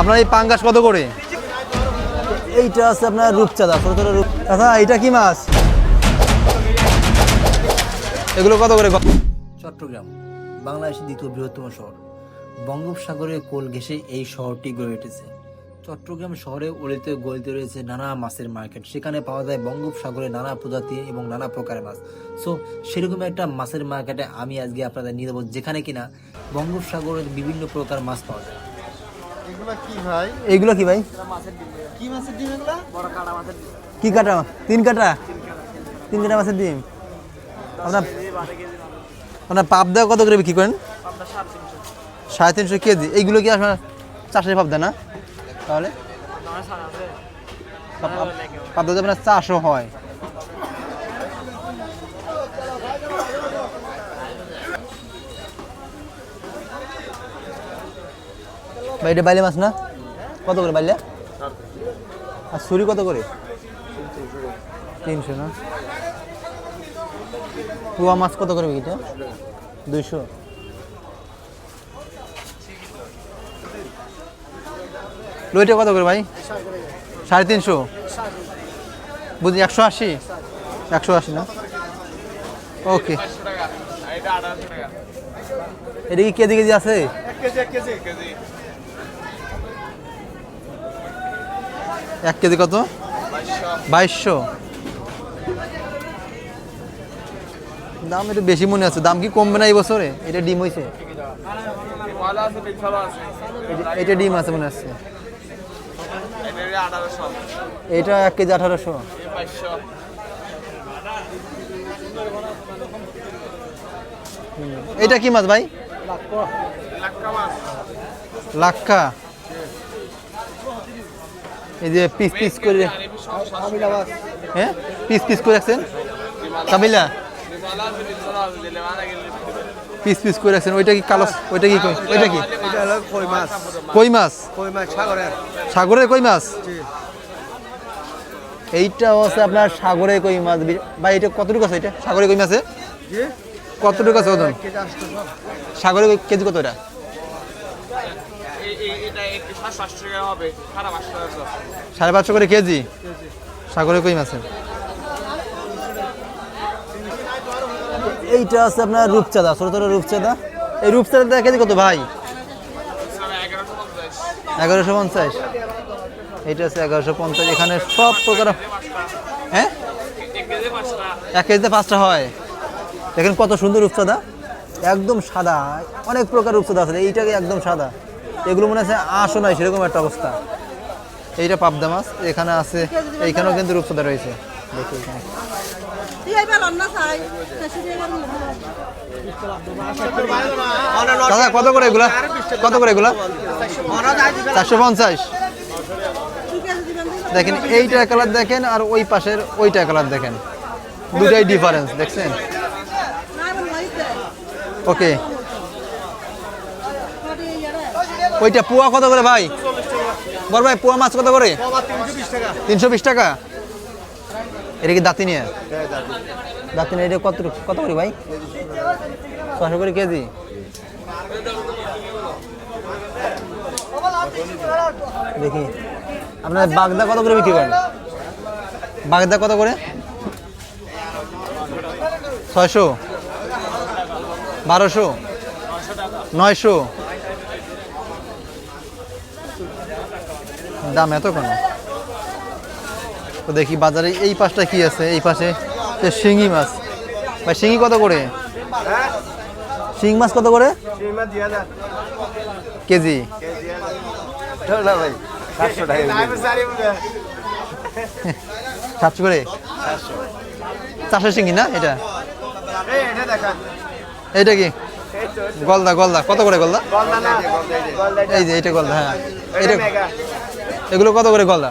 আপনার এই পাঙ্গাস কত করে? এইটা আছে আপনার রূপচাঁদা ছোটো ছোটো রূপ আচ্ছা এইটা কি মাছ? এগুলো কত করে? চট্টগ্রাম বাংলাদেশের দ্বিতীয় বৃহত্তম শহর। বঙ্গোপসাগরের কোল ঘেঁষে এই শহরটি গড়ে উঠেছে। চট্টগ্রাম শহরে অলিতে গলিতে রয়েছে নানা মাছের মার্কেট। সেখানে পাওয়া যায় বঙ্গোপসাগরে নানা প্রজাতি এবং নানা প্রকারের মাছ। সো সেরকম একটা মাছের মার্কেটে আমি আজকে আপনাদের নিয়ে যাব যেখানে কিনা বঙ্গোপসাগরের বিভিন্ন প্রকার মাছ পাওয়া যায়। এগুলো কি ভাই? এইগুলো কি ভাই? কি মাছের ডিম এগুলো? কি কাটা? তিন কাটা? তিন কাটা মাছের ডিম? আপনার আপনার পাবদা কত করে বিক্রি করেন? সাড়ে তিনশো কেজি। এইগুলো কি আপনার চাষের পাবদা না? তাহলে? পাবদা তো আপনার চাষও হয়। ভাই, এটা বাইলে মাছ না? কত করে বাইলে? আর ছুরি কত করে? তিনশো না? পুয়া মাছ কত করে বিক্রি দুইশো। লইটা কত করে ভাই? সাড়ে তিনশো? বুঝি একশো আশি? একশো আশি না? ওকে। এটা কি কেজি কেজি আছে? কত? বাইশশো। দাম একটু বেশি মনে আছে। দাম কি কমবে না এই বছরে? এটা ডিম হয়েছে এটা ডিম আছে মনে আছে। এটা এক কেজি আঠারোশো। এটা কি মাছ ভাই? লাক্কা। এই যে পিস পিস করে হ্যাঁ? পিস পিস করে রাখছেন? কামিলা? পিস পিস করে রাখছেন। ওইটা কি কালো ওইটা কি ওইটা কি? কই মাছ। কই মাছ? কই মাছ সাগরের। সাগরের কই মাছ? এইটাও আছে আপনার সাগরে কই মাছ। বি- ভাই এটা কতটুকু আছে এটা? সাগরে কই মাছে? কতটুকু আছে ওজন সাগরে কেজি কত এটা এটা একটু সাতশো আটশো টাকা হবে খারাপ আসতে হবে সাড়ে পাঁচশো করে। কেজি? সাগরে কই মাছের? এইটা আছে আপনার রূপচাঁদা ছোটো ছোটো রূপচাঁদা। এই রূপচাঁদা কেজি কত ভাই? এগারোশো পঞ্চাশ। এইটা আছে এগারোশো পঞ্চাশ। এখানে সব প্রকার হ্যাঁ? এক কেজিতে পাঁচটা হয়। দেখেন কত সুন্দর রূপচাঁদা। একদম সাদা। অনেক প্রকার রূপচাঁদা আছে। এইটাকে একদম সাদা। এগুলো মনে হচ্ছে আঁশও নয় সেরকম একটা অবস্থা। এইটা পাবদা মাছ এখানে আছে এইখানেও কিন্তু রূপসদা রয়েছে। দেখি এখানে। দাদা কত করে এগুলা? কত করে এগুলা? চারশো পঞ্চাশ। দেখেন এইটা কালার দেখেন আর ওই পাশের ওইটা কালার দেখেন। দুটাই ডিফারেন্স দেখছেন? ওকে ওইটা পোয়া কত করে ভাই? বল ভাই পোয়া মাছ কত করে? তিনশো বিশ টাকা। এটা কি দাঁতি নিয়ে? দাঁতিন এটা কত কত করে ভাই? ছশো করে কেজি। দেখি। আপনার বাগদা কত করে বিক্রি করেন? বাগদা কত করে? ছয়শো। বারোশো। নয়শো। দাম এত কেন? তো দেখি বাজারে এই পাশটা কি আছে? এই পাশে শিঙি মাছ। ভাই, শিঙি কত করে? শিং মাছ কত করে? কেজি। সাতশো করে? চারশো শিঙি না এটা? এটা এইটা কি? গলদা গলদা। কত করে গলদা? এই যে এটা গলদা হ্যাঁ। এটা এগুলো কত করে গলদা?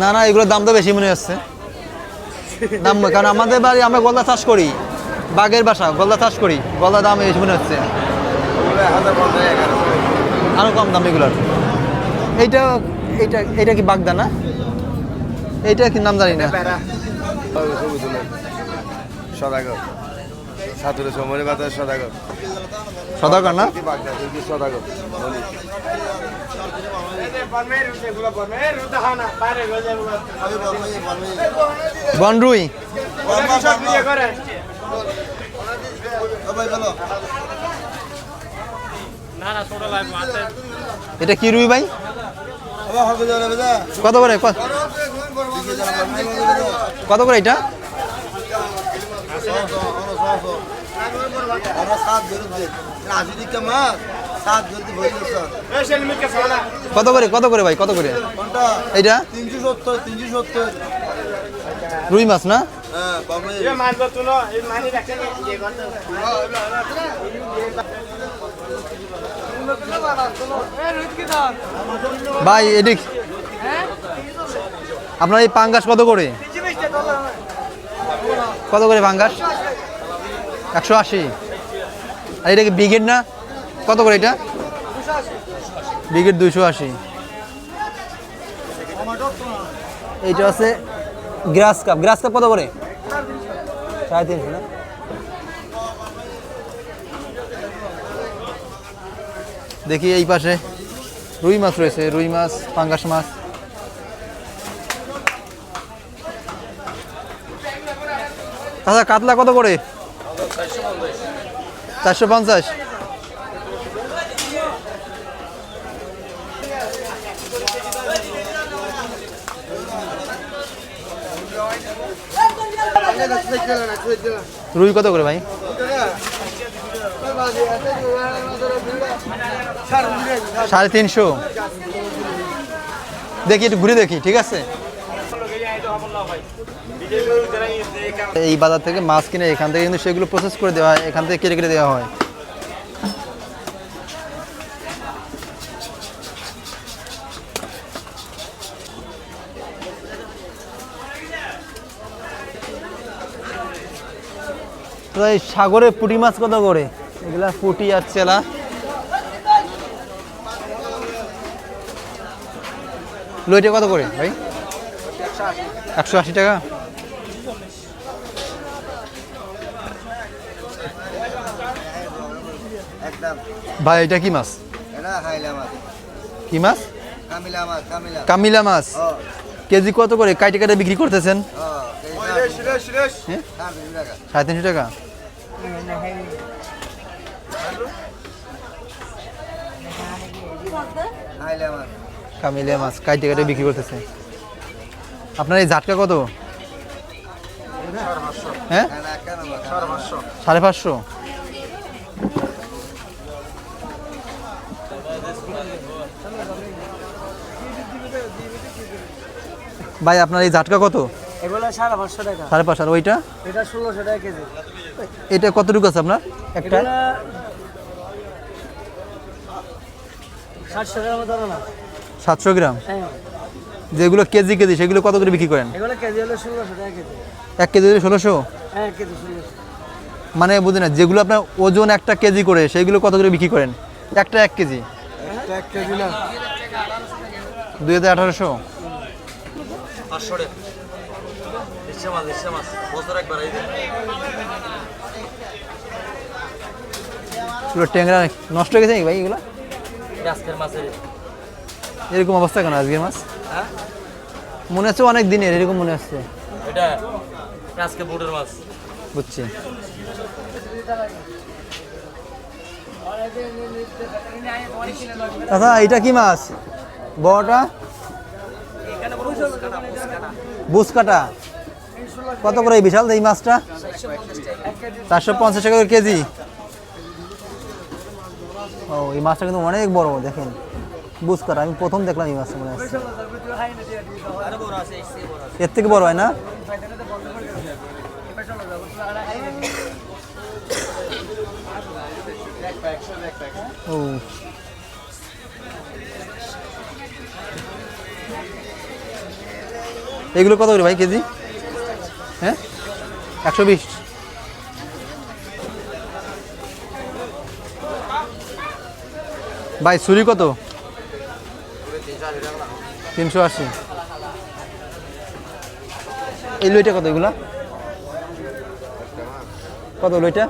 না না, এগুলোর দাম তো বেশি মনে হচ্ছে। দাম, কারণ আমাদের বাড়ি আমরা গলদা চাষ করি। বাঘের বাসা, গলদা চাষ করি। গলদা দাম বেশি মনে হচ্ছে। হাজার পঞ্চাশ এগারোশো আরও কম দাম এগুলোর। এইটা এইটা এটা কি বাগদা না? এইটা কি নাম জানি না। এগারো সাতুরে সমরে বাজার সদাগর। সদাকর না? সদাগর? বনরুই। এটা কি রুই ভাই? কত করে? কত করে এটা? কত করে কত করে ভাই, কত করে? এইটা? তিনশো সত্তর তিনশো সত্তর রুই মাছ না? ভাই এদিক আপনার এই পাঙ্গাস কত করে? কত করে পাঙ্গাস? একশো আশি। আর এটা কি ব্রিগেড না? কত করে এটা? ব্রিগেড দুইশো আশি। এইটা আছে গ্রাস কাপ। গ্রাস কাপ কত করে? সাড়ে তিনশো না? দেখি এই পাশে। রুই মাছ রয়েছে, রুই মাছ, পাঙ্গাস মাছ। আচ্ছা কাতলা কত করে? চারশো পঞ্চাশ। রুই কত করে ভাই? সাড়ে তিনশো। দেখি একটু ঘুরে দেখি ঠিক আছে? এই বাজার থেকে মাছ কিনে এখান থেকে কিন্তু সেগুলো প্রসেস করে দেওয়া হয়, এখান থেকে কেটে কেটে দেওয়া হয়। এই সাগরে পুঁটি মাছ কত করে? এগুলা পুঁটি আর চেলা। লইটা কত করে ভাই? একশো আশি টাকা? একদম। ভাই এটা কি মাছ? কি মাছ? কামিলা মাছ কেজি কত করে? কাইটে কাটে বিক্রি করতেছেন? হ্যাঁ? হ্যাঁ? সাড়ে তিনশো টাকা। কামিলা মাছ কাইটে কাটে বিক্রি করতেছে আপনার এই ঝাটকা কত? হ্যাঁ সাড়ে পাঁচশো। ভাই আপনার এই ঝাটকা কত? সাড়ে পাঁচশো আর ওইটা? এটা কতটুকু আছে আপনার? একটা? হবে না? সাতশো গ্রাম? হ্যাঁ। যেগুলো কেজি কেজি সেগুলো কত করে বিক্রি করেন? এগুলো কেজি হলো ষোলোশো টাকা কেজি। এক কেজি ষোলোশো? হ্যাঁ কেজি ষোলোশো। মানে বুঝি না যেগুলো আপনার ওজন একটা কেজি করে সেগুলো কত করে বিক্রি করেন? একটা এক কেজি? এক কেজি না। দুই হাজার আঠারোশো? পুরো ট্যাংরা নষ্ট হয়ে গেছে নাকি ভাই এগুলো? আজকের মাছের। এরকম অবস্থা কেন আজকের মাছ? হ্যাঁ? মনে হচ্ছে অনেক দিনের এরকম মনে হচ্ছে। এটা আজকে বুটের মাছ। বুঝছি। দাদা এটা কি মাছ? বড়টা? বুস কাটা কত করে বিশাল এই মাছটা? চারশো পঞ্চাশ টাকা কেজি। ও এই মাছটা কিন্তু অনেক বড় দেখেন। বুস কাটা আমি প্রথম দেখলাম এই মাছটা মনে হচ্ছে এর থেকে বড় হয় না? ও। এগুলো কত করে ভাই কেজি? হ্যাঁ? একশো বিশ। ভাই ছুরি কত? তিনশো আশি। এই লইটা কত এগুলা? কত লইটা?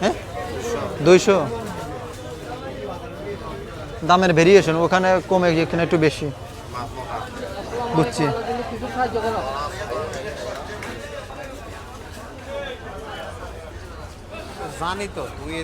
হ্যাঁ? দুইশো। দামের ভেরিয়েশন ওখানে কমে এখানে একটু বেশি। বুঝছি। জানি তো তুই